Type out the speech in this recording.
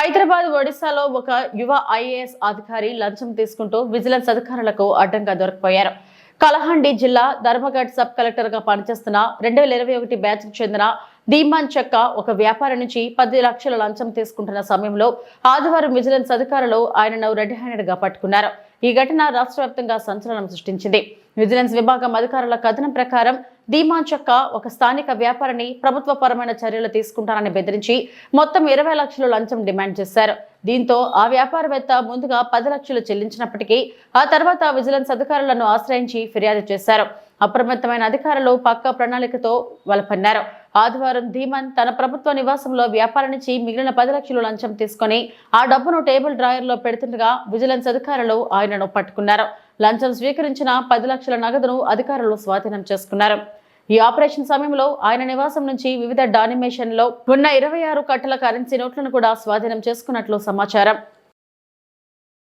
హైదరాబాద్ ఒడిశాలో ఒక యువ ఐఏఎస్ అధికారి లంచం తీసుకుంటూ విజిలెన్స్ అధికారులకు అడ్డంగా దొరికిపోయారు. కలహండి జిల్లా ధర్మగఢ్ సబ్ కలెక్టర్గా పనిచేస్తున్న రెండు వేల ఇరవై ఒకటి బ్యాచ్ చెందిన ధీమాన్ చెక్క ఒక వ్యాపారి నుంచి పది లక్షల లంచం తీసుకుంటున్న సమయంలో ఆదివారం విజిలెన్స్ అధికారులు ఆయనను రెడ్ హ్యాండెడ్గా పట్టుకున్నారు. ఈ ఘటన రాష్ట్ర వ్యాప్తంగా సంచలనం సృష్టించింది. విజిలెన్స్ విభాగం అధికారుల కథనం ప్రకారం ధీమాన్ చక్క ఒక స్థానిక వ్యాపారిని ప్రభుత్వపరమైన చర్యలు తీసుకుంటారని బెదిరించి మొత్తం ఇరవై లక్షలు లంచం డిమాండ్ చేశారు. దీంతో ఆ వ్యాపారవేత్త ముందుగా పది లక్షలు చెల్లించినప్పటికీ ఆ తర్వాత విజిలెన్స్ అధికారులను ఆశ్రయించి ఫిర్యాదు చేశారు. అప్రమత్తమైన అధికారులు పక్క ప్రణాళికతో వలపన్నారు. ఆదివారం ధీమన్ తన ప్రభుత్వ నివాసంలో వ్యాపారి నుంచి మిగిలిన పది లక్షలు లంచం తీసుకొని ఆ డబ్బును టేబుల్ డ్రాయర్లో పెడుతుండగా విజిలెన్స్ అధికారులు ఆయనను పట్టుకున్నారు. లంచం స్వీకరించిన పది లక్షల నగదును అధికారులు స్వాధీనం చేసుకున్నారు. ఈ ఆపరేషన్ సమయంలో ఆయన నివాసం నుంచి వివిధ డానిమేషన్లో ఉన్న ఇరవై ఆరు కట్టల కరెన్సీ నోట్లను కూడా స్వాధీనం చేసుకున్నట్లు సమాచారం.